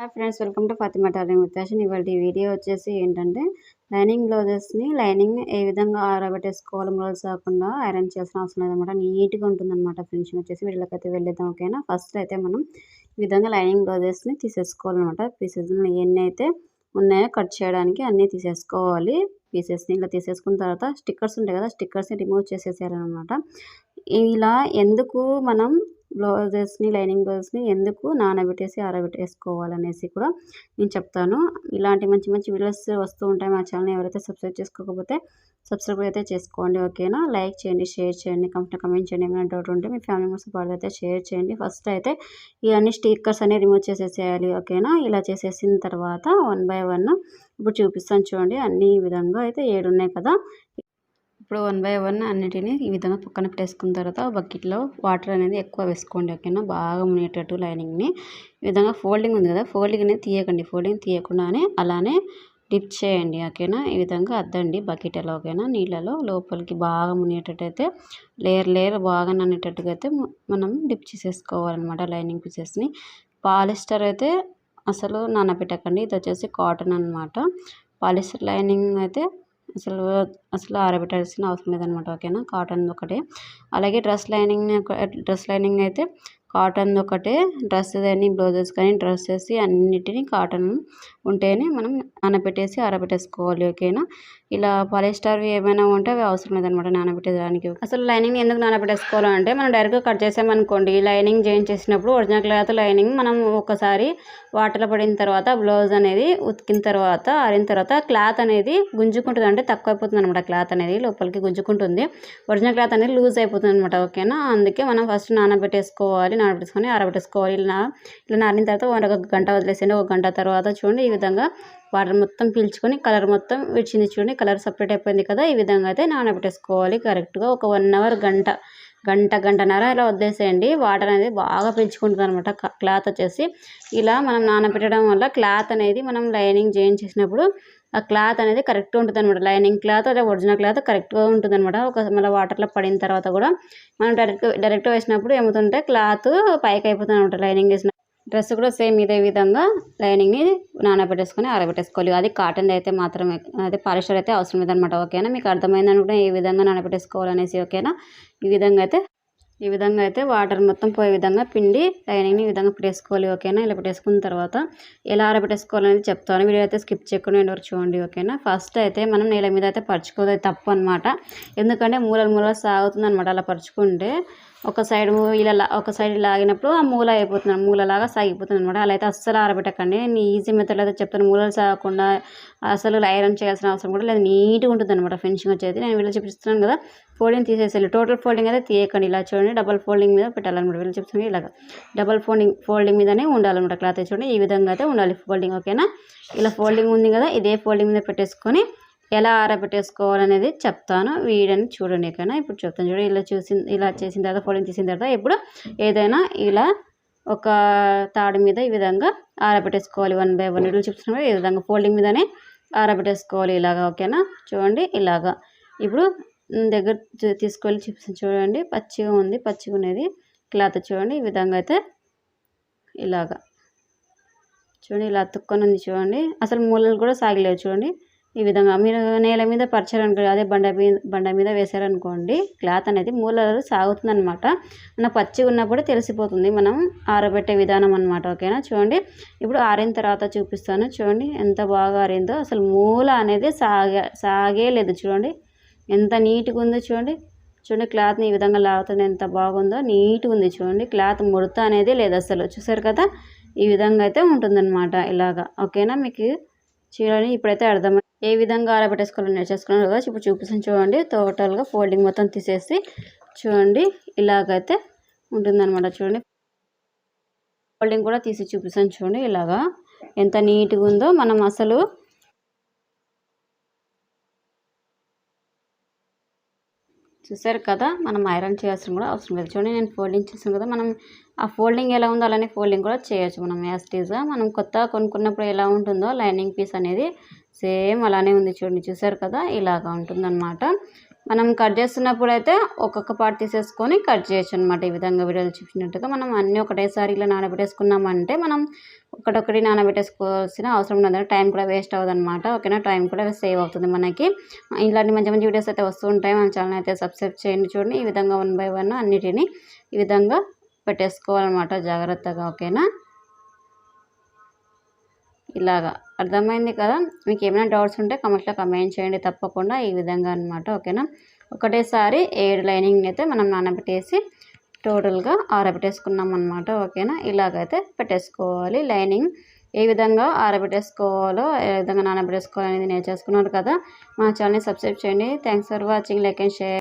Hi friends welcome to Fatima tailoring with fashion ఇవాళ video వచ్చేసి ఏంటంటే లైనింగ్ బ్లౌజెస్ని లైనింగ్ ఏ విధంగా ఆరబెట్టేసుకోవాలి ముడల్స్ కాకుండా ఐరన్ చేయాల్సిన అవసరం లేదన్నమాట. నీట్గా ఉంటుందన్నమాట ఫినిషింగ్ వచ్చేసి. వీళ్ళకి అయితే వెళ్ళేద్దాం ఓకేనా? ఫస్ట్ అయితే మనం ఈ విధంగా లైనింగ్ బ్లౌజెస్ని తీసేసుకోవాలన్నమాట. పీసెస్ ఎన్ని అయితే ఉన్నాయో కట్ చేయడానికి అన్నీ తీసేసుకోవాలి. పీసెస్ని ఇలా తీసేసుకున్న తర్వాత స్టిక్కర్స్ ఉంటాయి కదా స్టిక్కర్స్ని రిమూవ్ చేసేసేయాలన్నమాట. ఇలా ఎందుకు మనం బ్లౌజెస్ని లైనింగ్ బ్లౌజెస్ని ఎందుకు నానబెట్టేసి ఆరబెట్టేసుకోవాలనేసి కూడా నేను చెప్తాను. ఇలాంటి మంచి మంచి వీడియోస్ వస్తూ ఉంటాయి మా ఛానల్ ఎవరైతే సబ్స్క్రైబ్ చేసుకోకపోతే సబ్స్క్రైబ్ అయితే చేసుకోండి ఓకేనా? లైక్ చేయండి షేర్ చేయండి కంపెనీ కమెంట్ చేయండి. ఏమైనా డౌట్ ఉంటే మీ ఫ్యామిలీ మెంబర్స్ వాళ్ళు అయితే షేర్ చేయండి. ఫస్ట్ అయితే ఇవన్నీ స్టిక్కర్స్ అనేవి రిమూవ్ చేసేసేయాలి ఓకేనా? ఇలా చేసేసిన తర్వాత వన్ బై వన్ ఇప్పుడు చూపిస్తాను చూడండి. అన్ని విధంగా అయితే ఏడు ఉన్నాయి కదా. ఇప్పుడు వన్ బై వన్ అన్నిటిని ఈ విధంగా పక్కన పెట్టేసుకున్న తర్వాత బకెట్లో వాటర్ అనేది ఎక్కువ వేసుకోండి ఓకేనా? బాగా మునేటట్టు లైనింగ్ని ఈ విధంగా ఫోల్డింగ్ ఉంది కదా? ఫోల్డింగ్ అనేది తీయకండి. ఫోల్డింగ్ తీయకుండానే అలానే డిప్ చేయండి ఓకేనా? ఈ విధంగా అద్దండి బకెట్లో ఓకేనా? నీళ్ళలో లోపలికి బాగా మునిగేటట్టు అయితే లేయర్ లేయర్ బాగా నన్నేటట్టుగా అయితే మనం డిప్ చేసేసుకోవాలన్నమాట లైనింగ్ పీసెస్ని పాలిస్టర్ అయితే అసలు నానబెట్టకండి. ఇది వచ్చేసి కాటన్ అనమాట పాలిస్టర్ లైనింగ్ అయితే అసలు అసలు ఆరబెట్టాల్సిన అవసరం లేదనమాట ఓకేనా? కాటన్ ఒకటే. అలాగే డ్రెస్ లైనింగ్ డ్రెస్ లైనింగ్ అయితే కాటన్ ఒకటే డ్రెస్ కానీ బ్లౌజెస్ కానీ డ్రెస్సెస్ అన్నిటినీ కాటన్ ఉంటేనే మనం అనపెట్టేసి ఆరబెట్టేసుకోవాలి ఓకేనా? ఇలా పాలిస్టర్వి ఏమైనా ఉంటే అవి అవసరం లేదనమాట నానబెట్టేదానికి. అసలు లైనింగ్ ఎందుకు నానబెట్టేసుకోవాలంటే మనం డైరెక్ట్గా కట్ చేసామనుకోండి లైనింగ్ జాయిన్ చేసినప్పుడు ఒరిజినల్ క్లాత్ లైనింగ్ మనం ఒకసారి వాటర్లో పడిన తర్వాత బ్లౌజ్ అనేది ఉతికిన తర్వాత ఆరిన తర్వాత క్లాత్ అనేది గుంజుకుంటుంది అంటే తక్కువ అయిపోతుంది అనమాట క్లాత్ అనేది లోపలికి గుంజుకుంటుంది. ఒరిజినల్ క్లాత్ అనేది లూజ్ అయిపోతుంది అనమాట ఓకేనా? అందుకే మనం ఫస్ట్ నానబెట్టేసుకోవాలి నానబెట్టేసుకొని ఆరబెట్టేసుకోవాలి. ఇలా ఇలా నానిన తర్వాత ఒక గంట వదిలేసండి ఒక గంట తర్వాత చూడండి ఈ విధంగా వాటర్ మొత్తం పీల్చుకొని కలర్ మొత్తం విడిచింది చూడండి. కలర్ సపరేట్ అయిపోయింది కదా ఈ విధంగా అయితే నానబెట్టేసుకోవాలి. కరెక్ట్గా ఒక వన్ అవర్ గంట గంట గంటన్నర ఇలా వదిలేసేయండి. వాటర్ అనేది బాగా పెంచుకుంటుంది అనమాట క్లాత్ వచ్చేసి. ఇలా మనం నానబెట్టడం వల్ల క్లాత్ అనేది మనం లైనింగ్ చేయించేసినప్పుడు ఆ క్లాత్ అనేది కరెక్ట్గా ఉంటుంది అనమాట లైనింగ్ క్లాత్ అదే ఒరిజినల్ క్లాత్ కరెక్ట్గా ఉంటుంది అనమాట ఒక మళ్ళీ వాటర్లో పడిన తర్వాత కూడా మనం డైరెక్ట్ డైరెక్ట్ వేసినప్పుడు ఏమవుతుంటే క్లాత్ పైకి అయిపోతుంది అనమాట లైనింగ్ వేసిన డ్రెస్ కూడా సేమ్ ఇదే విధంగా లైనింగ్ని నానబెట్టేసుకొని ఆరబెట్టేసుకోవాలి. అది కాటన్ అయితే మాత్రమే అదే పాలిస్టర్ అయితే అవసరం లేదనమాట ఓకేనా? మీకు అర్థమైందని కూడా ఏ విధంగా నానబెట్టేసుకోవాలనేసి ఓకేనా? ఈ విధంగా అయితే ఈ విధంగా అయితే వాటర్ మొత్తం పోయే విధంగా పిండి లైనింగ్ని ఈ విధంగా పెట్టేసుకోవాలి ఓకేనా? ఇలా పెట్టేసుకున్న తర్వాత ఎలా ఆరబెట్టేసుకోవాలనేది చెప్తాను. వీడియో అయితే స్కిప్ చేయకుండా ఎండవరకు చూడండి ఓకేనా? ఫస్ట్ అయితే మనం నేల మీద అయితే పరుచుకోదు తప్పు అనమాట ఎందుకంటే మూలలు మూలలు సాగుతుంది అనమాట అలా పరుచుకుంటే. ఒక సైడ్ ఇలా ఒక సైడ్ లాగినప్పుడు ఆ మూల అయిపోతుంది మూలలాగా సాగిపోతుంది అనమాట అలా అయితే అస్సలు ఆరబెట్టకండి. నేను ఈజీ మెథడ్లో అయితే చెప్తాను మూలలు సాగకుండా అసలు ఐరన్ చేయాల్సిన అవసరం కూడా లేదు. నీట్గా ఉంటుంది అనమాట ఫినిషింగ్ వచ్చేది. నేను వీళ్ళు చూపిస్తున్నాను కదా ఫోల్డింగ్ తీసేసేయాలి టోటల్ ఫోల్డింగ్ అయితే తీయకండి. ఇలా చూడండి డబల్ ఫోల్డింగ్ మీద పెట్టాలన్నమాట వీళ్ళు చెప్తున్నాను ఇలాగ. డబల్ ఫోల్డింగ్ ఫోల్డింగ్ మీదనే ఉండాలన్నమాట క్లాత్ చూడండి. ఈ విధంగా అయితే ఉండాలి ఫోల్డింగ్ ఓకేనా? ఇలా ఫోల్డింగ్ ఉంది కదా ఇదే ఫోల్డింగ్ మీద పెట్టేసుకొని ఎలా ఆరబెట్టేసుకోవాలనేది చెప్తాను. వీడియోని చూడండి ఎక్కడైనా. ఇప్పుడు చెప్తాను చూడండి ఇలా చూసి ఇలా చేసిన తర్వాత ఫోటోని తీసిన తర్వాత ఇప్పుడు ఏదైనా ఇలా ఒక తాడు మీద ఈ విధంగా ఆరబెట్టేసుకోవాలి. వన్ బై వన్ ఇట్లా చూపిస్తున్నాం ఈ విధంగా ఫోల్డింగ్ మీదనే ఆరబెట్టేసుకోవాలి ఇలాగా ఓకేనా? చూడండి ఇలాగా. ఇప్పుడు దగ్గర తీసుకెళ్ళి చూపిస్తాను చూడండి పచ్చిగా ఉంది పచ్చిగా ఉన్నది. క్లాత్ చూడండి ఈ విధంగా అయితే ఇలాగా. చూడండి ఇలా అతుక్కొని ఉంది చూడండి. అసలు మూలలు కూడా సాగలేవు చూడండి. ఈ విధంగా మీరు నేల మీద పరిచారనుకో అదే బండ మీద బండ మీద వేసారనుకోండి క్లాత్ అనేది మూలలు సాగుతుంది అనమాట మన పచ్చిగా ఉన్నప్పుడు తెలిసిపోతుంది మనం ఆరబెట్టే విధానం అనమాట ఓకేనా? చూడండి ఇప్పుడు ఆరిన తర్వాత చూపిస్తాను. చూడండి ఎంత బాగా ఆరిందో. అసలు మూల అనేది సాగే సాగే లేదు చూడండి. ఎంత నీట్గా ఉందో చూడండి. చూడండి క్లాత్ని ఈ విధంగా లాగుతుంది ఎంత బాగుందో. నీట్గా ఉంది చూడండి క్లాత్ ముడత అనేది లేదు అసలు. చూసారు కదా? ఈ విధంగా అయితే ఉంటుందన్నమాట ఇలాగా ఓకేనా? మీకు చూడండి ఇప్పుడైతే అర్థం ఏ విధంగా ఆరబెట్టేసుకోవాలో నేర్చేసుకున్నాను కదా ఇప్పుడు చూపిస్తాను చూడండి. టోటల్గా ఫోల్డింగ్ మొత్తం తీసేసి చూడండి ఇలాగైతే ఉంటుందన్నమాట చూడండి. ఫోల్డింగ్ కూడా తీసి చూపిస్తాను చూడండి ఇలాగా ఎంత నీట్గా ఉందో మనం అసలు చూసారు కదా మనం ఐరన్ చేయాల్సిన కూడా అవసరం లేదు. చూడండి నేను ఫోల్డింగ్ చేసాను కదా మనం ఆ ఫోల్డింగ్ ఎలా ఉందో అలానే ఫోల్డింగ్ కూడా చేయొచ్చు మనం యాస్టీజ్గా మనం కొత్తగా కొనుక్కున్నప్పుడు ఎలా ఉంటుందో లైనింగ్ పీస్ అనేది సేమ్ అలానే ఉంది చూడండి చూసారు కదా? ఇలాగా ఉంటుందన్నమాట. మనం కట్ చేస్తున్నప్పుడు అయితే ఒక్కొక్క పార్ట్ తీసేసుకొని కట్ చేయొచ్చు అనమాట ఈ విధంగా వీడియోలు చూపించినట్టుగా మనం అన్నీ ఒకటేసారి ఇలా నానబెట్టేసుకున్నామంటే మనం ఒకటొకటి నానబెట్టేసుకోవాల్సిన అవసరం ఉండదు. టైం కూడా వేస్ట్ అవ్వదు అనమాట ఓకేనా? టైం కూడా సేవ్ అవుతుంది మనకి. ఇలాంటి మంచి మంచి వీడియోస్ అయితే వస్తూ ఉంటాయి. మన ఛానల్ అయితే సబ్స్క్రైబ్ చేయండి చూడండి. ఈ విధంగా వన్ బై వన్ అన్నిటిని ఈ విధంగా పెట్టేసుకోవాలన్నమాట జాగ్రత్తగా. ఓకేనా? ఇలాగా. అర్థమైంది కదా? మీకు ఏమైనా డౌట్స్ ఉంటే కమెంట్లో కమెంట్ చేయండి తప్పకుండా ఈ విధంగా అనమాట ఓకేనా? ఒకటేసారి ఏడు లైనింగ్ అయితే మనం నానబెట్టేసి టోటల్గా ఆరబెట్టేసుకున్నాం అనమాట ఓకేనా? ఇలాగైతే పెట్టేసుకోవాలి లైనింగ్. ఏ విధంగా ఆరబెట్టేసుకోవాలో ఏ విధంగా నానబెట్టేసుకోవాలనేది నేను చేసుకున్నాను కదా? మా ఛానల్ని సబ్స్క్రైబ్ చేయండి. Thanks for watching. Like and share.